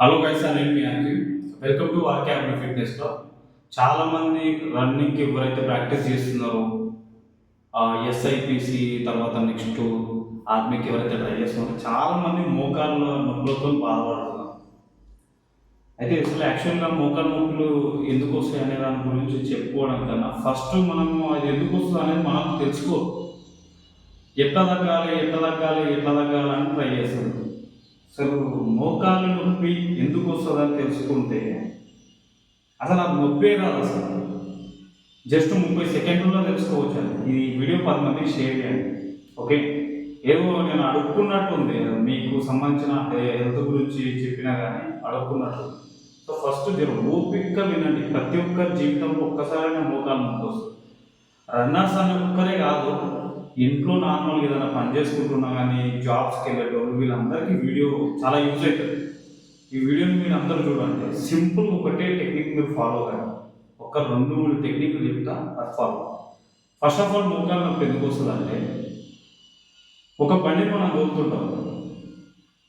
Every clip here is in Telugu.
హలో గైస్ నేను మీ uncle. Welcome to RK Agni ఫిట్నెస్లో చాలా మంది రన్నింగ్కి ఎవరైతే ప్రాక్టీస్ చేస్తున్నారో ఎస్ఐపిసి తర్వాత నెక్స్ట్ ఆర్మీకి ఎవరైతే ట్రై చేస్తున్నారో చాలా మంది మోకాళ్ళ నొప్పులతో బాధపడుతున్నారు. అయితే అసలు యాక్చువల్గా మోకాళ్ళ నొప్పులు ఎందుకు వస్తాయి అనే దాని గురించి చెప్పుకోవడం కన్నా ఫస్ట్ మనము అది ఎందుకు వస్తుంది అనేది మనం తెలుసుకో. ఎట్లా తగ్గాలి ఎట్లా తగ్గాలి ఎట్లా తగ్గాలి అని ట్రై చేస్తారు అసలు మోకాలు నొప్పి ఎందుకు వస్తుందని తెలుసుకుంటే అసలు అది నొప్పే రాదు అసలు. జస్ట్ ముప్పై సెకండ్లో తెలుసుకోవచ్చు ఈ వీడియో పది మందికి షేర్ చేయండి. ఓకే? ఏదో నేను అడుక్కున్నట్టుంది మీకు సంబంధించిన హెల్త్ గురించి చెప్పినా కానీ అడుక్కున్నట్టు సో ఫస్ట్ జర ఓపిక్గా వినండి. ప్రతి ఒక్కరి జీవితంలో ఒక్కసారైనా మోకాలు ముందు వస్తుంది. రన్నర్స్ అనే ఒక్కరే కాదు. ఇంట్లో నార్మల్గా ఏదైనా పని చేసుకుంటున్నా కానీ జాబ్స్కి వెళ్ళేటోళ్ళు వీళ్ళందరికీ వీడియో చాలా యూజ్ అవుతుంది. ఈ వీడియోని మీరు అందరూ చూడండి. సింపుల్ ఒకటే టెక్నిక్ మీరు ఫాలో అవ్వండి. ఒక రెండు మూడు టెక్నిక్లు చెప్తా అది ఫాలో ఫస్ట్ ఆఫ్ ఆల్ మోకాలు నొప్పి ఎందుకు వస్తుంది అంటే ఒక బండి మనం దొరుకుతుంటాం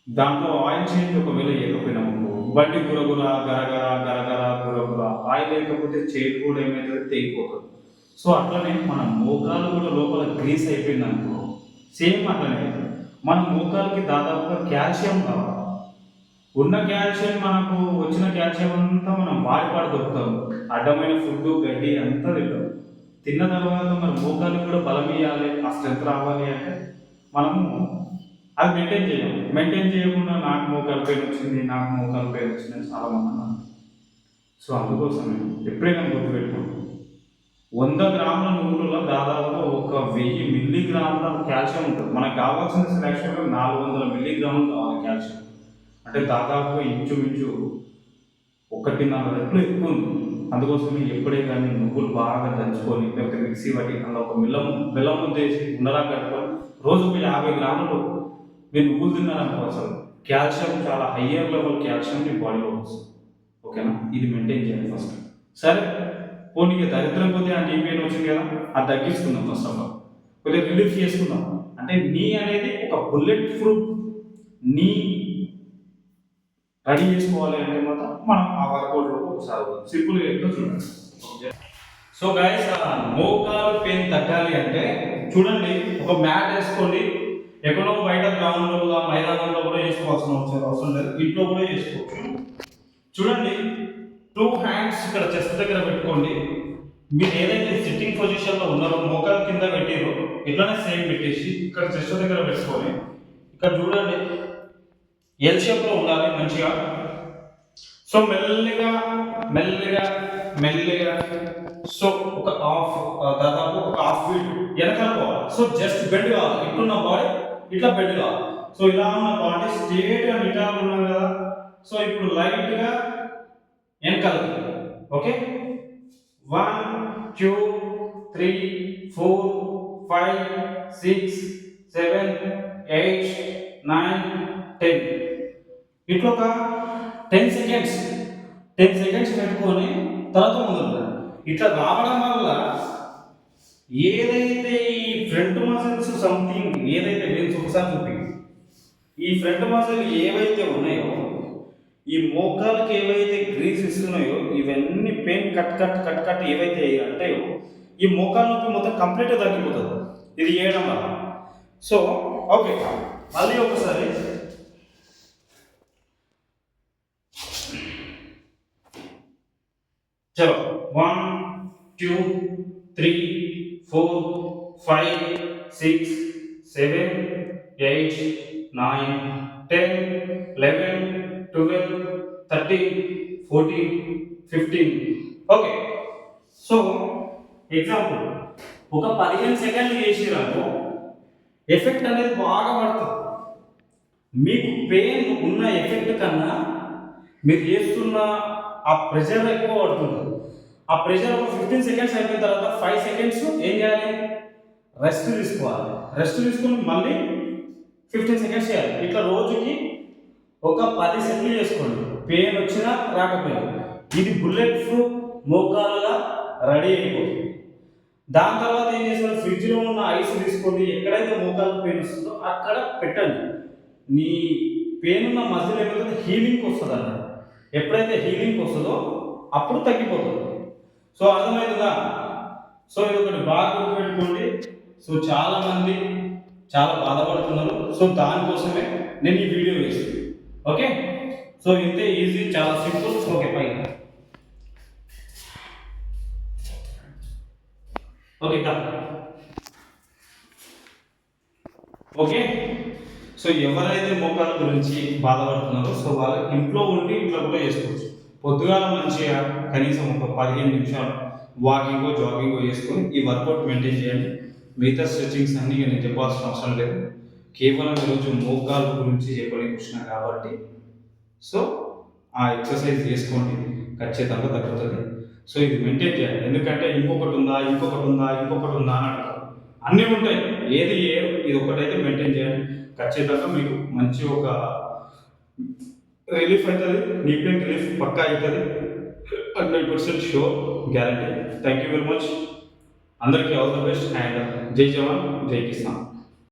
దాంట్లో ఆయిల్ చేంజ్ ఒకవేళ వేయకపోయినాము బండి గురగుర గరగర గరగర గురగుర ఆయిల్ లేకపోతే చేతి కూడా ఏమవుతుంది తెగిపోతుంది. సో అట్లనే మన మోకాలు కూడా లోపల గ్రీస్ అయిపోయింది అనుకో. సేమ్ అట్లనే మన మోకాలకి దాదాపుగా కాల్షియం కావాలి. ఉన్న కాల్షియం మనకు వచ్చిన కాల్షియం అంతా మనం వాడిపాడు దొరుకుతాం. అడ్డమైన ఫుడ్ గడ్డి అంతా తింటాం. తిన్న తర్వాత మన మోకాలు కూడా బలం ఇవ్వాలి ఆ స్ట్రెంత్ రావాలి అంటే మనము అది మెయింటైన్ చేయాలి మెయింటైన్ చేయకుండా నాకు మోకాలు పెయిన్ వచ్చింది నాకు మోకాలు పెయిన్ వచ్చింది అని చాలా మంది అన్నారు. సో అందుకోసమే ఎప్పుడైనా గుర్తుపెట్టుకోండి. వంద గ్రాముల నూనెలో దాదాపుగా ఒక వెయ్యి మిల్లీగ్రాముల కాల్షియం ఉంటుంది. మనకు కావాల్సిన సెలక్షన్లో నాలుగు వందల మిల్లీగ్రాములు కావాలి కాల్షియం. అంటే దాదాపుగా ఇంచుమించు ఒకటిన్నర రెట్లు ఎక్కువ ఉంది. అందుకోసమే ఎప్పుడే కానీ నువ్వులు బాగా దంచుకొని లేకపోతే మిక్సీ పట్టి అలా ఒక మిల్లం బెల్లం ముద్ద వేసి ఉండలా కట్టుకొని రోజు ఒక యాభై గ్రాములు మీరు నువ్వులు తిన్నారనుకో అసలు కాల్షియం చాలా హయ్యర్ లెవెల్ కాల్షియం మీ బాడీలో వస్తుంది. ఓకేనా? ఇది మెయింటైన్ చేయాలి ఫస్ట్ సరే. పోనీ దరిద్రం కొద్దిగా నీ పెయిన్ వచ్చింది కదా? అది తగ్గించుకుందాం ఫస్ట్ ఆఫ్ ఆల్ కొద్దిగా రిలీఫ్ చేసుకుందాం. అంటే నీ అనేది ఒక బుల్లెట్ ప్రూఫ్ నీ రెడీ చేసుకోవాలి అంటే మాత్రం మనం ఆ వర్కౌట్లో ఒకసారి సింపుల్గా చెప్తా చూడండి. సో గైస్ మోకాలు పెయిన్ తగ్గాలి అంటే చూడండి ఒక మ్యాట్ వేసుకోండి. ఎక్కడో బయట గ్రౌండ్లో మైదానంలో కూడా చేసుకోవాల్సిన అవసరం అవసరం లేదు. ఇంట్లో కూడా చేసుకోవచ్చు. చూడండి టూ హ్యాండ్స్ ఇక్కడ చెస్ట్ దగ్గర పెట్టుకోండి. మీరు ఏదైతే సిట్టింగ్ పొజిషన్లో ఉన్నారో మోకాలు కింద పెట్టారో ఇట్లానే సేమ్ పెట్టేసి ఇక్కడ చెస్ట్ దగ్గర పెట్టుకొని ఇక్కడ చూడండి. ఎల్ షేప్లో ఉండాలి మంచిగా. సో మెల్లిగా మెల్లిగా మెల్లిగా. సో ఒక హాఫ్ దాదాపు ఒక హాఫ్ ఫీట్ వెనకాల పోవాలి. సో జస్ట్ బెడ్ కావాలి. ఇట్లున్న బాడీ ఇట్లా బెడ్ కావాలి. సో ఇలా ఉన్న బాడీ స్ట్రేట్గా ఉన్నాం కదా. సో ఇప్పుడు లైట్గా వెనకాలకి. Okay? One two three four five six seven eight nine ten. ఇట్లా ఒక టెన్ సెకండ్స్. టెన్ సెకండ్స్ పెట్టుకొని తర్వాత ముందు ఇట్లా రావడం వల్ల ఏదైతే ఈ ఫ్రంట్ మజిల్స్ సంథింగ్ ఏదైతే వేన్స్ ఒకసారి చూపి ఈ ఫ్రంట్ మజిల్ ఏవైతే ఉన్నాయో ఈ మోకాలకి ఏవైతే గ్రీస్ ఇస్తున్నాయో ఇవన్నీ pain cut cut cut cut ఏవైతే అంటాయో ఈ మోకాల నొప్పి మొత్తం కంప్లీట్గా తగ్గిపోతుంది. ఇది చేయడం వల్ల సో ఓకే మళ్ళీ ఒకసారి. చలో. One two three four five six seven eight nine ten eleven thirteen fourteen fifteen okay so example ఒక పదిహేను సెకండ్లు చేసిరాకు ఎఫెక్ట్ అనేది బాగా పడుతుంది. మీకు పెయిన్ ఉన్న ఎఫెక్ట్ కన్నా మీరు చేస్తున్న ఆ ప్రెషర్ ఎక్కువ పడుతుంది. ఆ ప్రెషర్ ఒక ఫిఫ్టీన్ సెకండ్స్ అయిపోయిన తర్వాత ఫైవ్ సెకండ్స్ ఏం చేయాలి? రెస్ట్ తీసుకోవాలి. రెస్ట్ తీసుకుని మళ్ళీ ఫిఫ్టీన్ సెకండ్స్ చేయాలి. ఇట్లా రోజుకి ఒక పది సెకండ్లు చేసుకోండి. పెయిన్ వచ్చినా రాకపోయినా. ఇది బుల్లెట్ ప్రూఫ్ మోకాలుగా రెడీ అయిపోతుంది. దాని తర్వాత ఏం చేస్తారు? ఫ్రిడ్జ్లో ఉన్న ఐస్ తీసుకోండి. ఎక్కడైతే మోకాలు పెయిన్ వస్తుందో అక్కడ పెట్టండి. నీ పెయిన్ ఉన్న మజిల్ ఏమవుతుంది హీలింగ్ వస్తుంది అన్న ఎప్పుడైతే హీలింగ్ వస్తుందో అప్పుడు తగ్గిపోతుంది. సో అర్థమైందా? సో ఇది ఒకటి బాగా గుర్తుపెట్టుకోండి. సో చాలామంది చాలా బాధపడుతున్నారు. సో దానికోసమే నేను ఈ వీడియో వేస్తాను ఓకే? సో ఇంతే ఈజీ చాలా సింపుల్. ఓకే పైన ఓకే కా ఓకే సో ఎవరైతే మోకాల గురించి బాధపడుతున్నారో సో వాళ్ళు ఇంట్లో ఉండి ఇంట్లో కూడా చేసుకోవచ్చు. పొద్దుగాల మంచిగా కనీసం ఒక పదిహేను నిమిషాలు వాకింగో జాగింగో చేసుకొని ఈ వర్కౌట్ మెయింటైన్ చేయండి. మిగతా స్ట్రెచింగ్స్ అన్నీ నేను చెప్పాల్సిన అవసరం లేదు. కేవలం ఈరోజు మోకాల గురించి చెప్పడానికి వచ్చిన కాబట్టి సో ఆ ఎక్సర్సైజ్ చేసుకోండి. ఖచ్చితంగా తగ్గుతుంది. సో ఇది మెయింటైన్ చేయాలి. ఎందుకంటే ఇంకొకటి ఉందా ఇంకొకటి ఉందా ఇంకొకటి ఉందా అని అంటారు అన్నీ ఉంటాయి. ఏది ఏ ఇది ఒకటైతే మెయింటైన్ చేయాలి. ఖచ్చితంగా మీకు మంచి ఒక రిలీఫ్ అవుతుంది నీ పెయిన్ రిలీఫ్ పక్కా అవుతుంది hundred percent sure guarantee thank you very much అందరికీ ఆల్ ద బెస్ట్ అండ్ జై జవాన్ జై కిసాన్.